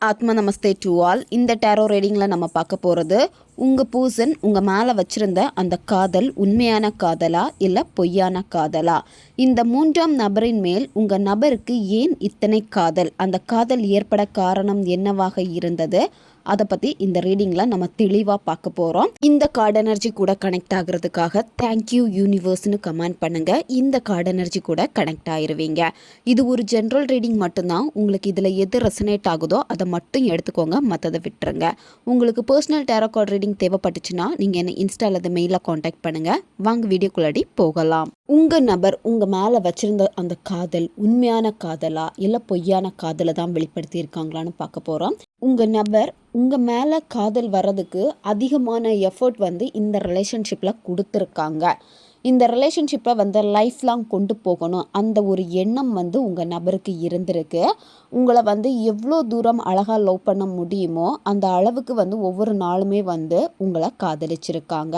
ஆத்மா namaste to all இந்த tarot ரீடிங்கில் நம்ம பார்க்க போகிறது உங்கள் பூசன் உங்கள் மேலே வச்சுருந்த அந்த காதல் உண்மையான காதலா இல்லை பொய்யான காதலா? இந்த மூன்றாம் நபரின் மேல் உங்கள் நபருக்கு ஏன் இத்தனை காதல்? அந்த காதல் ஏற்பட காரணம் என்னவாக இருந்தது? அதை பற்றி இந்த ரீடிங்கில் நம்ம தெளிவாக பார்க்க போகிறோம் இந்த கார்டு எனர்ஜி கூட கனெக்ட் ஆகிறதுக்காக தேங்க்யூ யூனிவர்ஸ்னு கமெண்ட் பண்ணுங்கள் இந்த கார்டு எனர்ஜி கூட கனெக்ட் ஆயிருவீங்க. இது ஒரு ஜென்ரல் ரீடிங் மட்டும்தான். உங்களுக்கு இதில் எது ரெசனேட் ஆகுதோ அதை மட்டும் எடுத்துக்கோங்க. மற்றதை விட்டுருங்க. உங்களுக்கு பர்சனல் டேரோ கார்டு ரீடிங் தேவைப்பட்டுச்சுன்னா நீங்கள் என்னை இன்ஸ்டா அல்லது மெயிலில் காண்டாக்ட் பண்ணுங்கள் வாங்க வீடியோக்குள்ளாடி போகலாம். உங்கள் நபர் உங்கள் மேலே வச்சுருந்த அந்த காதல் உண்மையான காதலா இல்லை பொய்யான காதலை தான் வெளிப்படுத்தியிருக்காங்களான்னு பார்க்க போகிறோம் உங்கள் நபர் உங்கள் மேலே காதல் வர்றதுக்கு அதிகமான எஃபர்ட் வந்து இந்த ரிலேஷன்ஷிப்பில் கொடுத்துருக்காங்க. இந்த ரிலேஷன்ஷிப்பை வந்து லைஃப் லாங் கொண்டு போகணும். அந்த ஒரு எண்ணம் வந்து உங்கள் நபருக்கு இருந்திருக்கு. உங்களை வந்து எவ்வளோ தூரம் அழகாக லவ் பண்ண முடியுமோ அந்த அளவுக்கு வந்து ஒவ்வொரு நாளுமே வந்து உங்களை காதலிச்சிருக்காங்க.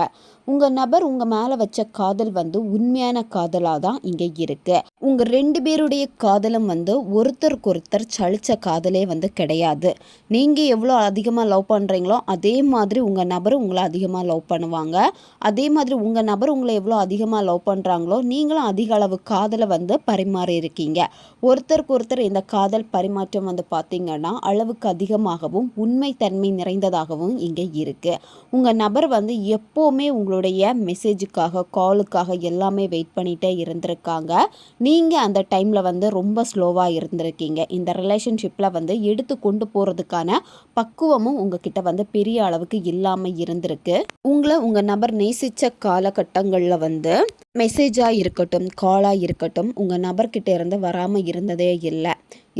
உங்கள் நபர் உங்கள் மேலே வச்ச காதல் வந்து உண்மையான காதலாக தான் இங்கே இருக்குது உங்கள் ரெண்டு பேருடைய காதலும் வந்து ஒருத்தருக்கு ஒருத்தர் சளிச்ச காதலே வந்து கிடையாது. நீங்கள் எவ்வளோ அதிகமாக லவ் பண்ணுறீங்களோ அதே மாதிரி உங்கள் நபர் உங்களை அதிகமாக லவ் பண்ணுவாங்க. அதே மாதிரி உங்கள் நபர் உங்களை எவ்வளோ அதிகமாக லவ் பண்ணுறாங்களோ நீங்களும் அதிக அளவு காதலை வந்து பரிமாறி இருக்கீங்க. ஒருத்தருக்கு ஒருத்தர் இந்த காதல் பரிமாற்றம் வந்து பார்த்திங்கன்னா அளவுக்கு அதிகமாகவும் உண்மைத்தன்மை நிறைந்ததாகவும் இங்கே இருக்குது உங்கள் நபர் வந்து எப்போவுமே உங்களுடைய மெசேஜுக்காக காலுக்காக எல்லாமே வெயிட் பண்ணிகிட்டே இருந்திருக்காங்க. நீங்கள் அந்த டைமில் வந்து ரொம்ப ஸ்லோவாக இருந்திருக்கீங்க. இந்த ரிலேஷன்ஷிப்பில் வந்து எடுத்து கொண்டு போகிறதுக்கான பக்குவமும் உங்ககிட்ட வந்து பெரிய அளவுக்கு இல்லாமல் இருந்திருக்கு. உங்களை உங்கள் நபர் நேசித்த காலகட்டங்களில் வந்து வந்து மெசேஜாக இருக்கட்டும் காலாக இருக்கட்டும் உங்கள் நபர்கிட்ட இருந்து வராமல் இருந்ததே இல்லை.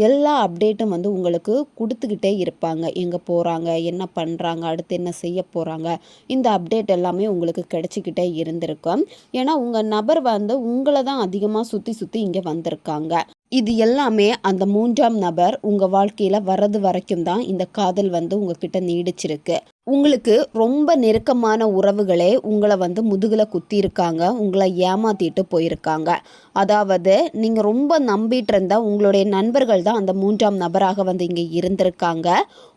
எல்லா அப்டேட்டும் வந்து உங்களுக்கு கொடுத்துக்கிட்டே இருப்பாங்க. எங்கே போகிறாங்க என்ன பண்ணுறாங்க அடுத்து என்ன செய்ய போகிறாங்க இந்த அப்டேட் எல்லாமே உங்களுக்கு கிடச்சிக்கிட்டே இருந்திருக்கும். ஏன்னா உங்கள் நபர் வந்து உங்களை தான் அதிகமாக சுற்றி சுற்றி இங்கே வந்திருக்காங்க. இது எல்லாமே அந்த மூன்றாம் நபர் உங்கள் வாழ்க்கையில் வர்றது வரைக்கும் தான் இந்த காதல் வந்து உங்ககிட்ட நீடிச்சிருக்கு. உங்களுக்கு ரொம்ப நெருக்கமான உறவுகளே உங்களை வந்து முதுகில் குத்தியிருக்காங்க உங்களை ஏமாத்திட்டு போயிருக்காங்க. அதாவது நீங்கள் ரொம்ப நம்பிட்டு இருந்தால் உங்களுடைய நண்பர்கள் தான் அந்த மூன்றாம் நபராக வந்து இங்கே இருந்திருக்காங்க.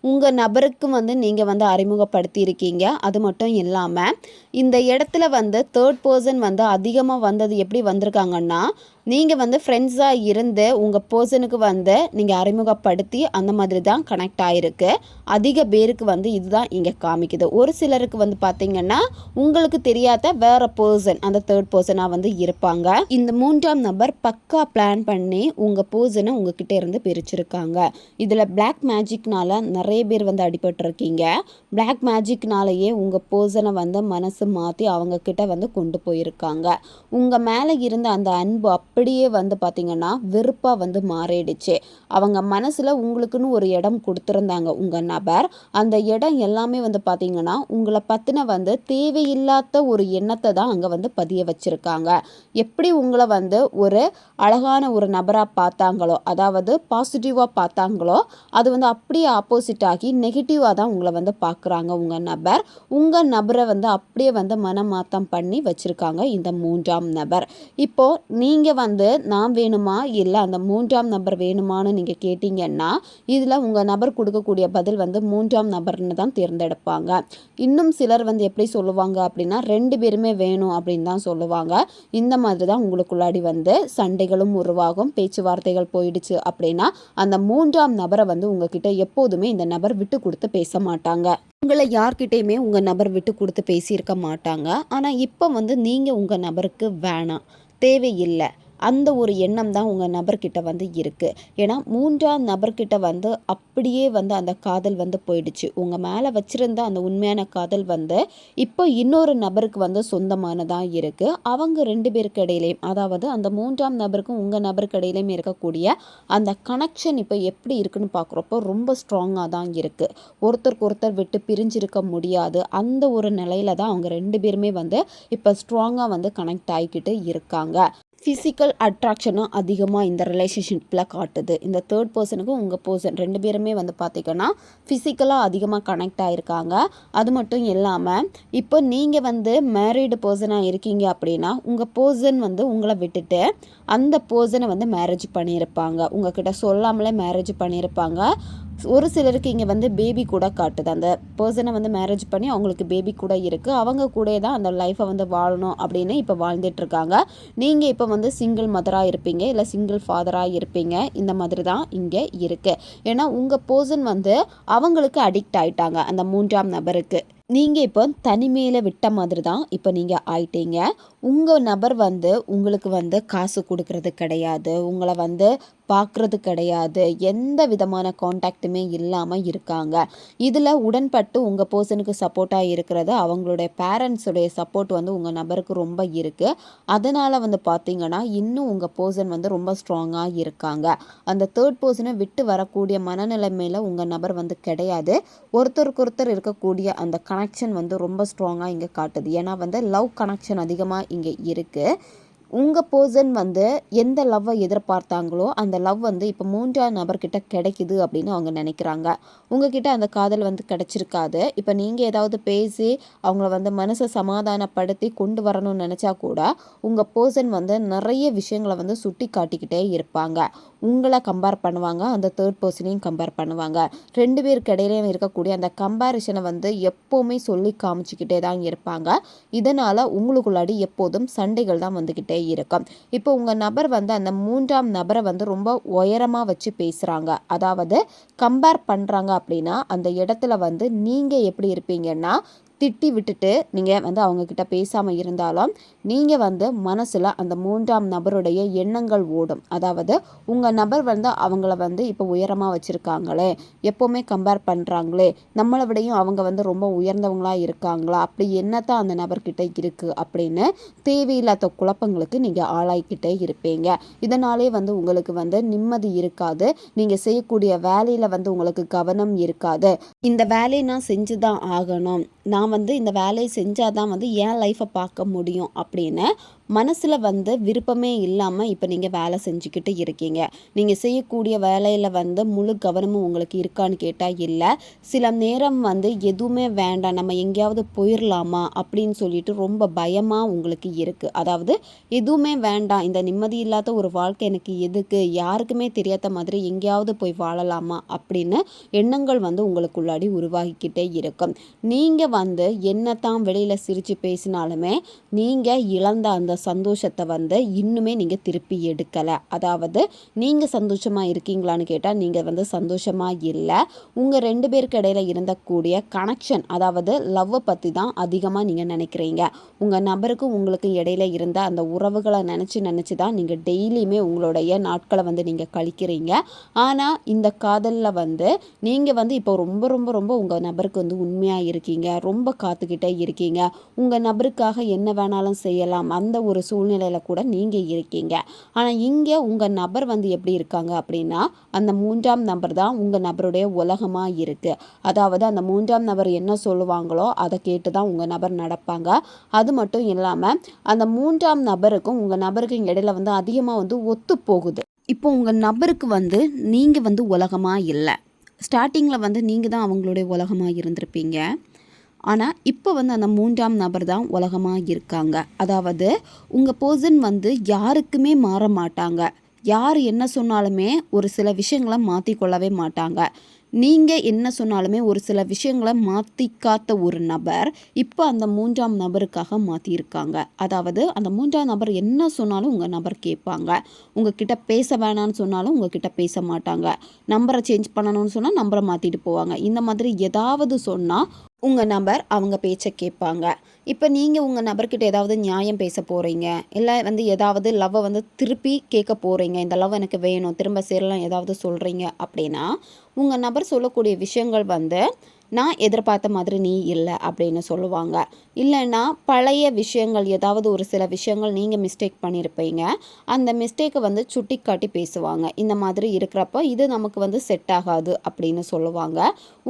உங்கள் நபருக்கு வந்து நீங்கள் வந்து அறிமுகப்படுத்தியிருக்கீங்க. அது மட்டும் இல்லாமல் இந்த இடத்துல வந்து தேர்ட் பர்சன் வந்து அதிகமாக வந்தது எப்படி வந்திருக்காங்கன்னா நீங்கள் வந்து ஃப்ரெண்ட்ஸாக இருந்து உங்கள் பர்சனுக்கு வந்து நீங்கள் அறிமுகப்படுத்தி அந்த மாதிரி தான் கனெக்ட் ஆகிருக்கு அதிக பேருக்கு வந்து இதுதான் இங்கே காமிக்குது. ஒரு சிலருக்கு வந்து பார்த்தீங்கன்னா உங்களுக்கு தெரியாத வேற பர்சன் அந்த தேர்ட் பர்சனாக வந்து இருப்பாங்க. இந்த மூன்றாம் நபர் பக்கா பிளான் பண்ணி உங்கள் பர்சனை உங்ககிட்ட இருந்து பிரிச்சிருக்காங்க. இதில் பிளாக் மேஜிக்னால நிறைய பேர் வந்து அடிபட்டிருக்கீங்க. பிளாக் மேஜிக்னாலேயே உங்கள் பர்சனை வந்து மனசு மாற்றி அவங்க கிட்ட வந்து கொண்டு போயிருக்காங்க. உங்கள் மேலே இருந்த அந்த அன்பு அப்படியே வந்து பார்த்திங்கன்னா வெறுப்பாக வந்து மாறிடுச்சு. அவங்க மனசில் உங்களுக்குன்னு ஒரு இடம் கொடுத்துருந்தாங்க உங்கள் நபர். அந்த இடம் எல்லாமே வந்து பார்த்திங்கன்னா உங்களை பற்றின வந்து தேவையில்லாத ஒரு எண்ணத்தை தான் அங்கே வந்து பதிய வச்சுருக்காங்க. எப்படி உங்களை வந்து ஒரு அழகான ஒரு நபராக பார்த்தாங்களோ அதாவது பாசிட்டிவாக பார்த்தாங்களோ அது வந்து அப்படியே ஆப்போசிட் ஆகி நெகட்டிவாக தான் உங்களை வந்து பார்க்குறாங்க உங்கள் நபர். உங்கள் நபரை வந்து அப்படியே வந்து மனமாற்றம் பண்ணி வச்சுருக்காங்க இந்த மூன்றாம் நபர். இப்போது நீங்கள் வந்து நான் வேணுமா? இல்லை அந்த மூன்றாம் நபர் வேணுமான்னு நீங்கள் கேட்டிங்கன்னா இதில் உங்கள் நபர் கொடுக்கக்கூடிய பதில் வந்து மூன்றாம் நபர்னு தான் தேர்ந்தெடுப்பாங்க இன்னும் சிலர் வந்து எப்படி சொல்லுவாங்க அப்படின்னா ரெண்டு பேருமே வேணும் அப்படின்னு தான் சொல்லுவாங்க. இந்த மாதிரி தான் உங்களுக்குள்ளாடி வந்து சண்டைகளும் உருவாகும் பேச்சுவார்த்தைகள் போயிடுச்சு அப்படின்னா அந்த மூன்றாம் நபரை வந்து உங்ககிட்ட எப்போதுமே இந்த நபர் விட்டு கொடுத்து பேச மாட்டாங்க. உங்களை யார்கிட்டயுமே உங்கள் நபர் விட்டு கொடுத்து பேசியிருக்க மாட்டாங்க. ஆனால் இப்போ வந்து நீங்கள் உங்கள் நபருக்கு வேணாம் தேவையில்லை. அந்த ஒரு எண்ணம் தான் உங்கள் நபர்கிட்ட வந்து இருக்குது ஏன்னா மூன்றாம் நபர்கிட்ட வந்து அப்படியே வந்து அந்த காதல் வந்து போயிடுச்சு. உங்கள் மேலே வச்சுருந்த அந்த உண்மையான காதல் வந்து இப்போ இன்னொரு நபருக்கு வந்து சொந்தமானதாக இருக்குது அவங்க ரெண்டு பேருக்கு இடையிலையும் அதாவது அந்த மூன்றாம் நபருக்கும் உங்கள் நபருக்கு இடையிலையும் இருக்கக்கூடிய அந்த கனெக்ஷன் இப்போ எப்படி இருக்குன்னு பார்க்குறப்போ ரொம்ப ஸ்ட்ராங்காக தான் இருக்குது ஒருத்தருக்கு ஒருத்தர் விட்டு பிரிஞ்சிருக்க முடியாது. அந்த ஒரு நிலையில தான் அவங்க ரெண்டு பேருமே வந்து இப்போ ஸ்ட்ராங்காக வந்து கனெக்ட் ஆகிக்கிட்டு இருக்காங்க. ஃபிசிக்கல் அட்ராக்ஷனும் அதிகமாக இந்த ரிலேஷன்ஷிப்பில் காட்டுது. இந்த தேர்ட் பர்சனுக்கும் உங்கள் பர்சன் ரெண்டு பேருமே வந்து பார்த்திங்கன்னா ஃபிசிக்கலாக அதிகமாக கனெக்ட் ஆகிருக்காங்க அது மட்டும் இல்லாமல் இப்போ நீங்கள் வந்து மேரீடு பர்சனாக இருக்கீங்க அப்படின்னா உங்கள் பர்சன் வந்து உங்களை விட்டுட்டு அந்த பர்சனை வந்து மேரேஜ் பண்ணியிருப்பாங்க. உங்ககிட்ட சொல்லாமலே மேரேஜ் பண்ணியிருப்பாங்க. ஒரு சிலருக்கு இங்கே வந்து பேபி கூட காட்டுது. அந்த பர்சனை வந்து மேரேஜ் பண்ணி அவங்களுக்கு பேபி கூட இருக்குது அவங்க கூட தான் அந்த லைஃப்பை வந்து வாழணும் அப்படின்னு இப்போ வாழ்ந்துட்டுருக்காங்க நீங்கள் இப்போ வந்து சிங்கிள் மதராக இருப்பீங்க இல்லை சிங்கிள் ஃபாதராக இருப்பீங்க. இந்த மாதிரி தான் இங்கே இருக்குது ஏன்னா உங்கள் பர்சன் வந்து அவங்களுக்கு அடிக்ட் ஆகிட்டாங்க அந்த மூன்றாம் நபருக்கு. நீங்கள் இப்போ தனிமையில் விட்ட மாதிரி தான் இப்போ நீங்கள் ஆயிட்டீங்க. உங்கள் நபர் வந்து உங்களுக்கு வந்து காசு கொடுக்கறது கிடையாது. உங்களை வந்து பார்க்குறது கிடையாது. எந்த விதமான காண்டாக்ட்டுமே இல்லாமல் இருக்காங்க. இதில் உடன்பட்டு உங்கள் பர்சனுக்கு சப்போர்ட்டாக இருக்கிறது அவங்களுடைய பேரண்ட்ஸுடைய சப்போர்ட் வந்து உங்கள் நபருக்கு ரொம்ப இருக்குது அதனால் வந்து பார்த்தீங்கன்னா இன்னும் உங்கள் பர்சன் வந்து ரொம்ப ஸ்ட்ராங்காக இருக்காங்க. அந்த தேர்ட் பர்சனை விட்டு வரக்கூடிய மனநிலைமையில் உங்கள் நபர் வந்து கிடையாது. ஒருத்தருக்கு ஒருத்தர் இருக்கக்கூடிய அந்த கனெக்ஷன் வந்து ரொம்ப ஸ்ட்ராங்காக இங்கே காட்டுது. ஏன்னா வந்து லவ் கனெக்ஷன் அதிகமாக இங்கே இருக்குது உங்கள் பர்சன் வந்து எந்த லவ்வை எதிர்பார்த்தாங்களோ அந்த லவ் வந்து இப்போ மூன்றாம் நபர்கிட்ட கிடைக்குது அப்படின்னு அவங்க நினைக்கிறாங்க. உங்ககிட்ட அந்த காதல் வந்து கிடைச்சிருக்காது. இப்போ நீங்கள் ஏதாவது பேசி அவங்கள வந்து மனசை சமாதானப்படுத்தி கொண்டு வரணும்னு நினச்சா கூட உங்கள் பர்சன் வந்து நிறைய விஷயங்களை வந்து சுட்டி காட்டிக்கிட்டே இருப்பாங்க. உங்களை கம்பேர் பண்ணுவாங்க அந்த தேர்ட் பர்சனையும் கம்பேர் பண்ணுவாங்க. ரெண்டு பேருக்கு இடையிலையும் இருக்கக்கூடிய அந்த கம்பேரிஷனை வந்து எப்போவுமே சொல்லி காமிச்சிக்கிட்டே தான் இருப்பாங்க. இதனால் உங்களுக்குள்ளாடி எப்போதும் சண்டைகள் தான் வந்துக்கிட்டே இருக்கும். இப்போ உங்கள் நபர் வந்து அந்த மூன்றாம் நபரை வந்து ரொம்ப உயரமாக வச்சு பேசுகிறாங்க அதாவது கம்பேர் பண்ணுறாங்க அப்படின்னா அந்த இடத்துல வந்து நீங்கள் எப்படி இருப்பீங்கன்னா திட்டி விட்டுட்டு நீங்கள் வந்து அவங்கக்கிட்ட பேசாமல் இருந்தாலும் நீங்கள் வந்து மனசில் அந்த மூன்றாம் நபருடைய எண்ணங்கள் ஓடும். அதாவது உங்கள் நபர் வந்து அவங்கள வந்து இப்போ உயரமாக வச்சுருக்காங்களே எப்போவுமே கம்பேர் பண்ணுறாங்களே நம்மளை விடையும் அவங்க வந்து ரொம்ப உயர்ந்தவங்களாக இருக்காங்களா அப்படி என்னத்தான் அந்த நபர்கிட்ட இருக்குது அப்படின்னு தேவையில்லாத குழப்பங்களுக்கு நீங்கள் ஆளாய்கிட்டே இருப்பீங்க. இதனாலே வந்து உங்களுக்கு வந்து நிம்மதி இருக்காது. நீங்கள் செய்யக்கூடிய வேலையில் வந்து உங்களுக்கு கவனம் இருக்காது. இந்த வேலையை நான் செஞ்சு தான் ஆகணும். நாம் வந்து இந்த வேலையை செஞ்சால் தான் வந்து என் லைஃப்பை பார்க்க முடியும் அப்படின்னு மனசில் வந்து விருப்பமே இல்லாமல் இப்போ நீங்கள் வேலை செஞ்சுக்கிட்டு இருக்கீங்க. நீங்கள் செய்யக்கூடிய வேலையில் வந்து முழு கவனமும் உங்களுக்கு இருக்கான்னு கேட்டால் இல்லை. சில நேரம் வந்து எதுவுமே வேண்டாம் நம்ம எங்கேயாவது போயிடலாமா அப்படின்னு சொல்லிட்டு ரொம்ப பயமாக உங்களுக்கு இருக்குது அதாவது எதுவுமே வேண்டாம் இந்த நிம்மதி இல்லாத ஒரு வாழ்க்கை எனக்கு எதுக்கு? யாருக்குமே தெரியாத மாதிரி எங்கேயாவது போய் வாழலாமா அப்படின்னு எண்ணங்கள் வந்து உங்களுக்குள்ளாடி உருவாகிக்கிட்டே இருக்கும். நீங்கள் வந்து என்னத்தான் வெளியில் சிரித்து பேசினாலுமே நீங்கள் இழந்த அந்த சந்தோஷத்தை வந்து இன்னுமே நீங்கள் திருப்பி எடுக்கலை. அதாவது நீங்கள் சந்தோஷமாக இருக்கீங்களான்னு கேட்டால் நீங்கள் வந்து சந்தோஷமாக இல்லை. உங்கள் ரெண்டு பேருக்கு இடையில இருந்தக்கூடிய கனெக்ஷன் அதாவது லவ்வை பற்றி தான் அதிகமாக நீங்கள் நினைக்கிறீங்க. உங்கள் நபருக்கும் உங்களுக்கு இடையில இருந்த அந்த உறவுகளை நினச்சி நினச்சி தான் நீங்கள் டெய்லியுமே உங்களுடைய நாட்களை வந்து நீங்கள் கழிக்கிறீங்க. ஆனால் இந்த காதலில் வந்து நீங்கள் வந்து இப்போ ரொம்ப ரொம்ப ரொம்ப உங்கள் நபருக்கு வந்து உண்மையாக இருக்கீங்க. ரொம்ப காத்துக்கிட்டே இருக்கீங்க. உங்கள் நபருக்காக என்ன வேணாலும் செய்யலாம். அந்த ஒரு சூழ்நிலையில் கூட நீங்கள் இருக்கீங்க. ஆனால் இங்கே உங்கள் நபர் வந்து எப்படி இருக்காங்க அப்படின்னா அந்த மூன்றாம் நபர் தான் உங்கள் நபருடைய உலகமாக இருக்குது அதாவது அந்த மூன்றாம் நபர் என்ன சொல்லுவாங்களோ அதை கேட்டு தான் உங்கள் நபர் நடப்பாங்க. அது மட்டும் இல்லாமல் அந்த மூன்றாம் நபருக்கும் உங்கள் நபருக்கும் இடையில வந்து அதிகமாக வந்து ஒத்து போகுது. இப்போ உங்கள் நபருக்கு வந்து நீங்கள் வந்து உலகமாக இல்லை. ஸ்டார்டிங்கில் வந்து நீங்கள் தான் அவங்களுடைய உலகமாக இருந்திருப்பீங்க. ஆனால் இப்போ வந்து அந்த மூன்றாம் நபர் தான் உலகமாக இருக்காங்க. அதாவது உங்கள் பர்சன் வந்து யாருக்குமே மாற மாட்டாங்க. யார் என்ன சொன்னாலுமே ஒரு சில விஷயங்களை மாற்றிக்கொள்ளவே மாட்டாங்க. நீங்கள் என்ன சொன்னாலுமே ஒரு சில விஷயங்களை மாற்றிக்காத்த ஒரு நபர் இப்போ அந்த மூன்றாம் நபருக்காக மாற்றியிருக்காங்க அதாவது அந்த மூன்றாம் நபர் என்ன சொன்னாலும் உங்கள் நபர் கேட்பாங்க. உங்ககிட்ட பேச வேணான்னு சொன்னாலும் உங்ககிட்ட பேச மாட்டாங்க. நம்பரை சேஞ்ச் பண்ணணும்னு சொன்னால் நம்பரை மாற்றிட்டு போவாங்க. இந்த மாதிரி ஏதாவது சொன்னால் உங்கள் நபர் அவங்க பேச்சை கேட்பாங்க. இப்போ நீங்கள் உங்கள் நபர்கிட்ட ஏதாவது நியாயம் பேச போகிறீங்க இல்லை வந்து ஏதாவது லவ்வை வந்து திருப்பி கேட்க போகிறீங்க இந்த லவ் எனக்கு வேணும் திரும்ப சேரலாம் ஏதாவது சொல்கிறீங்க அப்படின்னா உங்கள் நபர் சொல்லக்கூடிய விஷயங்கள் வந்து நான் எதிர்பார்த்த மாதிரி நீ இல்லை அப்படின்னு சொல்லுவாங்க. இல்லைன்னா பழைய விஷயங்கள் ஏதாவது ஒரு சில விஷயங்கள் நீங்கள் மிஸ்டேக் பண்ணியிருப்பீங்க அந்த மிஸ்டேக்கை வந்து சுட்டி காட்டி பேசுவாங்க. இந்த மாதிரி இருக்கிறப்ப இது நமக்கு வந்து செட் ஆகாது அப்படின்னு சொல்லுவாங்க.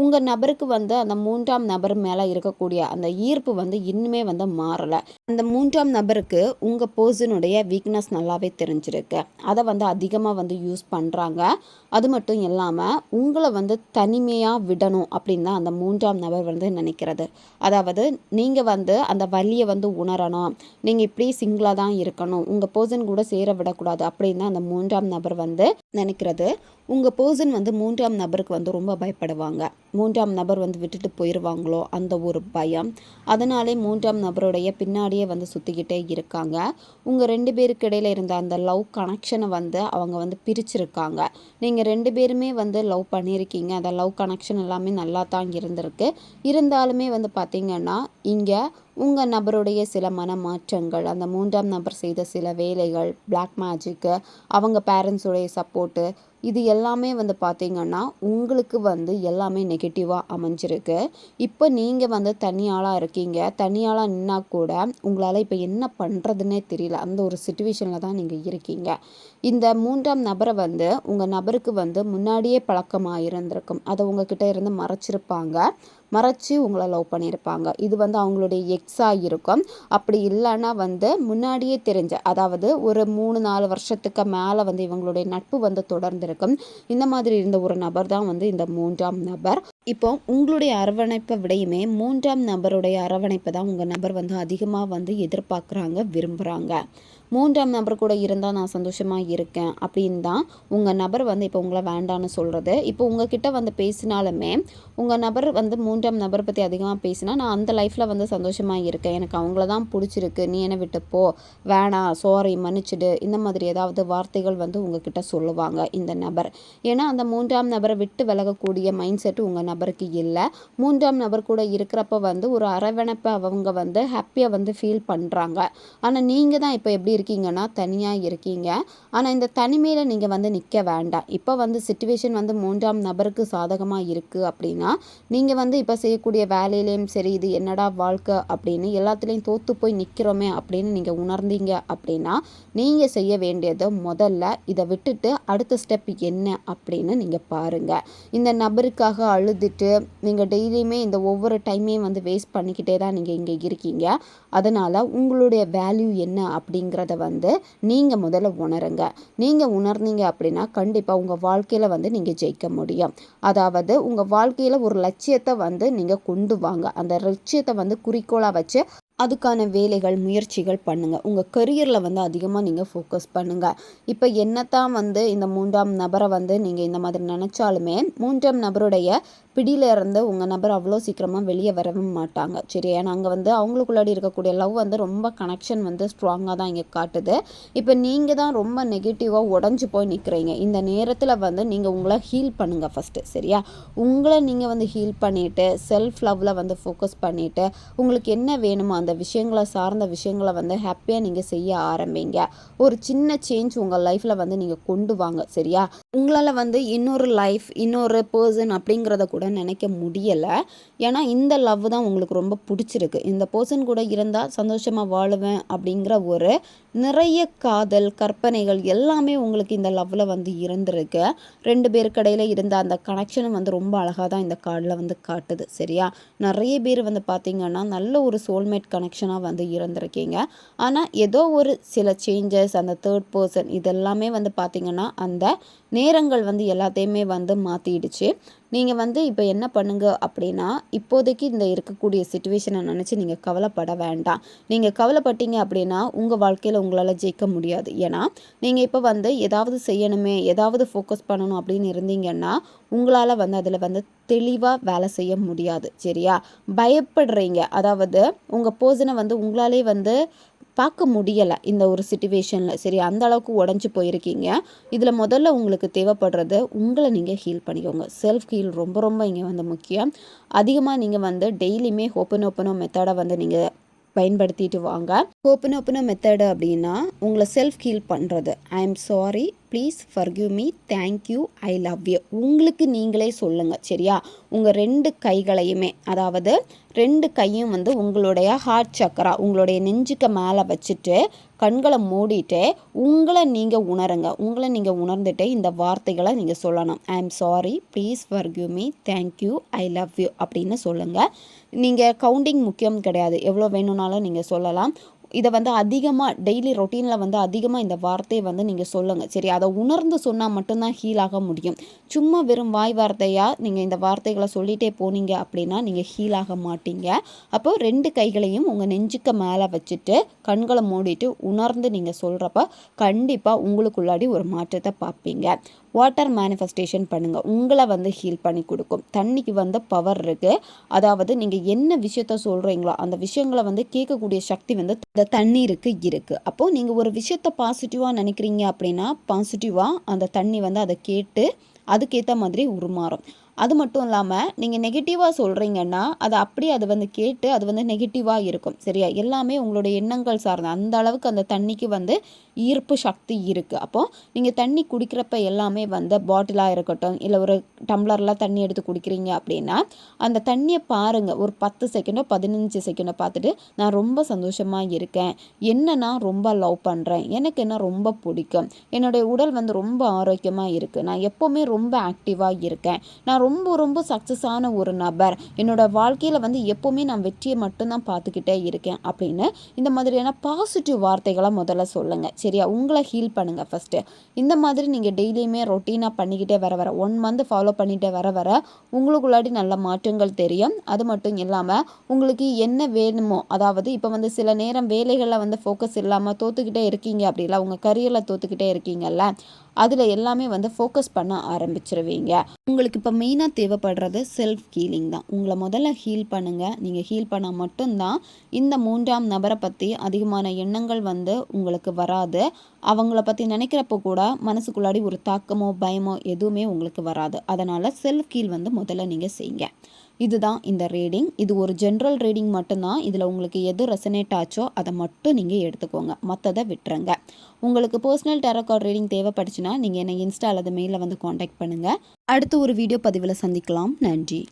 உங்கள் நபருக்கு வந்து அந்த மூன்றாம் நபர் மேலே இருக்கக்கூடிய அந்த ஈர்ப்பு வந்து இன்னுமே வந்து மாறலை. அந்த மூன்றாம் நபருக்கு உங்கள் போர்ஸனுடைய வீக்னஸ் நல்லாவே தெரிஞ்சிருக்கு. அதை வந்து அதிகமாக வந்து யூஸ் பண்ணுறாங்க அது மட்டும் இல்லாமல் உங்களை வந்து தனிமையாக விடணும் அப்படின்னு தான் அந்த மூன்றாம் நபர் வந்து நினைக்கிறது. அதாவது நீங்கள் வந்து அந்த வலியை வந்து உணரணும். நீங்கள் இப்படி சிங்கிளாக தான் இருக்கணும். உங்கள் பர்சன் கூட சேர விடக்கூடாது அப்படின்னு அந்த மூன்றாம் நபர் வந்து நினைக்கிறது. உங்கள் பர்சன் வந்து மூன்றாம் நபருக்கு வந்து ரொம்ப பயப்படுவாங்க. மூன்றாம் நபர் வந்து விட்டுட்டு போயிடுவாங்களோ அந்த ஒரு பயம். அதனாலே மூன்றாம் நபருடைய பின்னாடியே வந்து சுற்றிக்கிட்டே இருக்காங்க. உங்கள் ரெண்டு பேருக்கு இடையில இருந்த அந்த லவ் கனெக்ஷனை வந்து அவங்க வந்து பிரிச்சிருக்காங்க. நீங்கள் ரெண்டு பேருமே வந்து லவ் பண்ணியிருக்கீங்க. அந்த லவ் கனெக்ஷன் எல்லாமே நல்லா தான் இருந்திருக்கு. இருந்தாலுமே வந்து பார்த்திங்கன்னா இங்கே உங்கள் நபருடைய சில மனமாற்றங்கள் அந்த மூன்றாம் நபர் செய்த சில வேலைகள் பிளாக் மேஜிக்கு அவங்க பேரண்ட்ஸுடைய சப்போர்ட்டு இது எல்லாமே வந்து பார்த்திங்கன்னா உங்களுக்கு வந்து எல்லாமே நெகட்டிவாக அமைஞ்சிருக்கு. இப்போ நீங்கள் வந்து தனியாளாக இருக்கீங்க. தனியாளாக நின்னா கூட உங்களால் இப்போ என்ன பண்ணுறதுன்னே தெரியல. அந்த ஒரு சுச்சுவேஷனில் தான் நீங்கள் இருக்கீங்க. இந்த மூன்றாம் நபரை வந்து உங்கள் நபருக்கு வந்து முன்னாடியே பழக்கமாக இருந்திருக்கும். அதை உங்ககிட்ட இருந்து மறைச்சிருப்பாங்க. மறைச்சி உங்களை லவ் பண்ணியிருப்பாங்க. இது வந்து அவங்களுடைய எக்ஸாக இருக்கும் அப்படி இல்லைன்னா வந்து முன்னாடியே தெரிஞ்ச அதாவது ஒரு மூணு நாலு வருஷத்துக்கு மேலே வந்து இவங்களுடைய நட்பு வந்து தொடர்ந்துருக்கும். இந்த மாதிரி இருந்த ஒரு நபர் தான் வந்து இந்த மூன்றாம் நபர். இப்போ உங்களுடைய அரவணைப்பை விடையுமே மூன்றாம் நபருடைய அரவணைப்பை தான் உங்கள் நபர் வந்து அதிகமாக வந்து எதிர்பார்க்குறாங்க விரும்புகிறாங்க மூன்றாம் நபர் கூட இருந்தால் நான் சந்தோஷமாக இருக்கேன் அப்படின்னு தான் உங்கள் நபர் வந்து இப்போ உங்களை வேண்டான்னு சொல்கிறது இப்போ உங்ககிட்ட வந்து பேசினாலுமே உங்கள் நபர் வந்து மூன்றாம் நபரை பற்றி அதிகமாக பேசினா நான் அந்த லைஃப்பில் வந்து சந்தோஷமாக இருக்கேன். எனக்கு அவங்கள தான் பிடிச்சிருக்கு. நீ என்ன விட்டு போ. வேணாம் சாரி மன்னிச்சிடு. இந்த மாதிரி ஏதாவது வார்த்தைகள் வந்து உங்ககிட்ட சொல்லுவாங்க இந்த நபர். ஏன்னா அந்த மூன்றாம் நபரை விட்டு விலகக்கூடிய மைண்ட் செட் உங்கள் நபருக்கு இல்லை. மூன்றாம் நபர் கூட இருக்கிறப்ப வந்து ஒரு அரவணைப்பை அவங்க வந்து ஹாப்பியாக வந்து ஃபீல் பண்ணுறாங்க ஆனால் நீங்கள் தான் இப்போ எப்படி இருக்கீங்கன்னா தனியாக இருக்கீங்க. ஆனால் இந்த தனிமையில் நீங்கள் வந்து நிற்க வேண்டாம். இப்போ வந்து சுச்சுவேஷன் வந்து மூன்றாம் நபருக்கு சாதகமாக இருக்குது அப்படின்னா நீங்கள் வந்து இப்போ செய்யக்கூடிய வேலையிலையும் சரி இது என்னடா வாழ்க்கை அப்படின்னு எல்லாத்துலேயும் தோற்று போய் நிற்கிறோமே அப்படின்னு நீங்கள் உணர்ந்தீங்க அப்படின்னா நீங்கள் செய்ய வேண்டியது முதல்ல இதை விட்டுட்டு அடுத்த ஸ்டெப் என்ன அப்படின்னு நீங்கள் பாருங்கள் இந்த நபருக்காக அழுதுட்டு நீங்கள் டெய்லியுமே இந்த ஒவ்வொரு டைமையும் வந்து வேஸ்ட் பண்ணிக்கிட்டே தான் நீங்கள் இங்கே இருக்கீங்க. அதனால் உங்களுடைய வேல்யூ என்ன அப்படிங்கிற அப்படின்றத வந்து நீங்கள் முதல்ல உணருங்க. நீங்கள் உணர்ந்தீங்க அப்படின்னா கண்டிப்பாக உங்கள் வாழ்க்கையில் வந்து நீங்கள் ஜெயிக்க முடியும். அதாவது உங்கள் வாழ்க்கையில் ஒரு லட்சியத்தை வந்து நீங்கள் கொண்டு வாங்க. அந்த லட்சியத்தை வந்து குறிக்கோளாக வச்சு அதுக்கான வேலைகள் முயற்சிகள் பண்ணுங்கள் உங்கள் கரியரில் வந்து அதிகமாக நீங்கள் ஃபோக்கஸ் பண்ணுங்கள் இப்போ என்னத்தான் வந்து இந்த மூன்றாம் நபரை வந்து நீங்கள் இந்த மாதிரி நினச்சாலுமே மூன்றாம் நபருடைய பிடியிலேருந்து உங்கள் நபர் அவ்வளோ சீக்கிரமாக வெளியே வரவே மாட்டாங்க. சரி ஏன்னா அங்கே வந்து அவங்களுக்குள்ளாடி இருக்கக்கூடிய லவ் வந்து ரொம்ப கனெக்ஷன் வந்து ஸ்ட்ராங்காக தான் இங்கே காட்டுது. இப்போ நீங்கள் தான் ரொம்ப நெகட்டிவாக உடஞ்சி போய் நிற்கிறீங்க இந்த நேரத்தில் வந்து நீங்கள் உங்களை ஹீல் பண்ணுங்கள் ஃபஸ்ட்டு சரியா? உங்களை நீங்கள் வந்து ஹீல் பண்ணிவிட்டு செல்ஃப் லவ்வில் வந்து ஃபோக்கஸ் பண்ணிவிட்டு உங்களுக்கு என்ன வேணுமோ அந்த விஷயங்களை சார்ந்த விஷயங்களை வந்து ஹாப்பியாக நீங்கள் செய்ய ஆரம்பிங்க. ஒரு சின்ன சேஞ்ச் உங்கள் லைஃப்பில் வந்து நீங்கள் கொண்டு வாங்க சரியா? உங்களால் வந்து இன்னொரு லைஃப் இன்னொரு பர்சன் அப்படிங்கிறத கூட நினைக்க முடியலை. ஏன்னா இந்த லவ் தான் உங்களுக்கு ரொம்ப பிடிச்சிருக்கு. இந்த பர்சன் கூட இருந்தால் சந்தோஷமாக வாழுவேன் அப்படிங்கிற ஒரு நிறைய காதல் கற்பனைகள் எல்லாமே உங்களுக்கு இந்த லவ்வில் வந்து இருந்திருக்கு. ரெண்டு பேர் கடையில் இருந்த அந்த கனெக்ஷனும் வந்து ரொம்ப அழகாக தான் இந்த கார்டில் வந்து காட்டுது சரியா? நிறைய பேர் வந்து பார்த்திங்கன்னா நல்ல ஒரு சோல்மேட் கனெக்ஷனாக வந்து இருந்திருக்கீங்க. ஆனால் ஏதோ ஒரு சில சேஞ்சஸ் அந்த தேர்ட் பர்சன் இதெல்லாமே வந்து பார்த்திங்கன்னா அந்த நேரங்கள் வந்து எல்லாத்தையுமே வந்து மாற்றிடுச்சு நீங்கள் வந்து இப்போ என்ன பண்ணுங்க அப்படின்னா இப்போதைக்கு இந்த இருக்கக்கூடிய சுச்சுவேஷனை நினச்சி நீங்கள் கவலைப்பட வேண்டாம். நீங்கள் கவலைப்பட்டீங்க அப்படின்னா உங்கள் வாழ்க்கையில் உங்களால் ஜெயிக்க முடியாது. ஏன்னா நீங்கள் இப்போ வந்து ஏதாவது செய்யணுமே ஏதாவது ஃபோக்கஸ் பண்ணணும் அப்படின்னு இருந்தீங்கன்னா உங்களால் வந்து அதில் வந்து தெளிவாக வேலை செய்ய முடியாது. சரியா? பயப்படுறீங்க. அதாவது உங்கள் பர்சனை வந்து உங்களாலே வந்து பார்க்க முடியலை இந்த ஒரு சுச்சுவேஷனில் சரி அந்த அளவுக்கு உடஞ்சி போயிருக்கீங்க. இதில் முதல்ல உங்களுக்கு தேவைப்படுறது உங்களை நீங்கள் ஹீல் பண்ணிக்கோங்க. செல்ஃப் ஹீல் ரொம்ப ரொம்ப இங்கே வந்து முக்கியம். அதிகமாக நீங்கள் வந்து டெய்லியுமே ஓப்பன் ஓப்பனோ மெத்தடை வந்து நீங்கள் பயன்படுத்திட்டு வாங்க. ஓப்பன் ஓப்பன மெத்தடு அப்படின்னா உங்களை செல்ஃப் ஹீல் பண்ணுறது I am sorry please forgive me thank you I love you உங்களுக்கு நீங்களே சொல்லுங்கள் சரியா? உங்கள் ரெண்டு கைகளையுமே அதாவது ரெண்டு கையும் வந்து உங்களுடைய ஹார்ட் சக்கரா உங்களுடைய நெஞ்சுக்கு மேலே வச்சுட்டு கண்களை மூடிட்டு உங்களை நீங்கள் உணருங்க. உங்களை நீங்கள் உணர்ந்துட்டு இந்த வார்த்தைகளை நீங்கள் சொல்லணும். I am sorry please forgive me thank you I love you அப்படின்னு சொல்லுங்கள் நீங்கள் கவுண்டிங் முக்கியம் கிடையாது. எவ்வளோ வேணும்னாலும் நீங்கள் சொல்லலாம். இதை வந்து அதிகமாக டெய்லி ரொட்டீனில் வந்து அதிகமாக இந்த வார்த்தையை வந்து நீங்கள் சொல்லுங்கள் சரி அதை உணர்ந்து சொன்னால் மட்டும்தான் ஹீல் ஆக முடியும். சும்மா வெறும் வாய் வார்த்தையாக நீங்கள் இந்த வார்த்தைகளை சொல்லிகிட்டே போனீங்க அப்படின்னா நீங்கள் ஹீல் ஆக மாட்டீங்க. அப்போ ரெண்டு கைகளையும் உங்கள் நெஞ்சுக்கு மேலே வச்சுட்டு கண்களை மூடிட்டு உணர்ந்து நீங்கள் சொல்கிறப்ப கண்டிப்பாக உங்களுக்குள்ளாடி ஒரு மாற்றத்தை பார்ப்பீங்க. வாட்டர் மேனிஃபெஸ்டேஷன் பண்ணுங்கள் உங்களை வந்து ஹீல் பண்ணி கொடுக்கும். தண்ணிக்கு வந்து பவர் இருக்குது அதாவது நீங்கள் என்ன விஷயத்த சொல்கிறீங்களோ அந்த விஷயங்களை வந்து கேட்கக்கூடிய சக்தி வந்து இந்த தண்ணீருக்கு இருக்குது அப்போது நீங்கள் ஒரு விஷயத்த பாசிட்டிவாக நினைக்கிறீங்க அப்படின்னா பாசிட்டிவாக அந்த தண்ணி வந்து அதை கேட்டு அதுக்கேற்ற மாதிரி உருமாறும். அது மட்டும் இல்லாமல் நீங்கள் நெகட்டிவாக சொல்கிறீங்கன்னா அது அப்படியே அது வந்து கேட்டு அது வந்து நெகட்டிவாக இருக்கும். சரியா? எல்லாமே உங்களுடைய எண்ணங்கள் சார்ந்த அந்த அளவுக்கு அந்த தண்ணிக்கு வந்து ஈர்ப்பு சக்தி இருக்குது அப்போது நீங்கள் தண்ணி குடிக்கிறப்ப எல்லாமே வந்து பாட்டிலாக இருக்கட்டும் இல்லை ஒரு டம்ளரில் தண்ணி எடுத்து குடிக்கிறீங்க அப்படின்னா அந்த தண்ணியை பாருங்கள் ஒரு பத்து செகண்டோ பதினஞ்சு செகண்டோ பார்த்துட்டு நான் ரொம்ப சந்தோஷமாக இருக்கேன். என்ன நான் ரொம்ப லவ் பண்ணுறேன் எனக்கு என்ன ரொம்ப பிடிக்கும். என்னுடைய உடல் வந்து ரொம்ப ஆரோக்கியமாக இருக்குது நான் எப்போவுமே ரொம்ப ஆக்டிவாக இருக்கேன். நான் ரொம்ப ரொம்ப சக்ஸஸான ஒரு நபர். என்னோடய வாழ்க்கையில் வந்து எப்போவுமே நான் வெற்றியை மட்டும்தான் பார்த்துக்கிட்டே இருக்கேன். அப்படின்னு இந்த மாதிரியான பாசிட்டிவ் வார்த்தைகளை முதல்ல சொல்லுங்கள் சரியா உங்களை ஹீல் பண்ணுங்கள் ஃபஸ்ட்டு இந்த மாதிரி நீங்கள் டெய்லியுமே ரொட்டீனாக பண்ணிக்கிட்டே வர வர ஒன் மந்த் ஃபாலோ பண்ணிகிட்டே வர வர உங்களுக்குள்ளாடி நல்ல மாற்றங்கள் தெரியும். அது மட்டும் இல்லாமல் உங்களுக்கு என்ன வேணுமோ அதாவது இப்போ வந்து சில நேரம் வேலைகளில் வந்து ஃபோக்கஸ் இல்லாமல் தோத்துக்கிட்டே இருக்கீங்க அப்படிலாம் உங்கள் கரியரில் தோத்துக்கிட்டே இருக்கீங்கல்ல அதில் எல்லாமே வந்து ஃபோக்கஸ் பண்ண ஆரம்பிச்சிருவீங்க. உங்களுக்கு இப்போ மெயினாக தேவைப்படுறது செல்ஃப் ஹீலிங் தான். உங்களை முதல்ல ஹீல் பண்ணுங்கள் நீங்கள் ஹீல் பண்ணால் மட்டும்தான் இந்த மூன்றாம் நபரை பற்றி அதிகமான எண்ணங்கள் வந்து உங்களுக்கு வராது. அவங்கள பற்றி நினைக்கிறப்போ கூட மனசுக்குள்ளாடி ஒரு தாக்கமோ பயமோ எதுவுமே உங்களுக்கு வராது. அதனால் செல்ஃப் ஹீல் வந்து முதல்ல நீங்கள் செய்யுங்க. இதுதான் இந்த ரீடிங் இது ஒரு ஜென்ரல் ரீடிங் மட்டும்தான். இதில் உங்களுக்கு எது ரெசனேட் ஆச்சோ அதை மட்டும் நீங்கள் எடுத்துக்கோங்க. மற்றதை விட்டுருங்க. உங்களுக்கு பர்சனல் டேரோ கார்டு ரீடிங் தேவைப்படுச்சுன்னா நீங்கள் என்னை இன்ஸ்டா அல்லது மெயிலில் வந்து காண்டாக்ட் பண்ணுங்கள் அடுத்து ஒரு வீடியோ பதிவில் சந்திக்கலாம். நன்றி.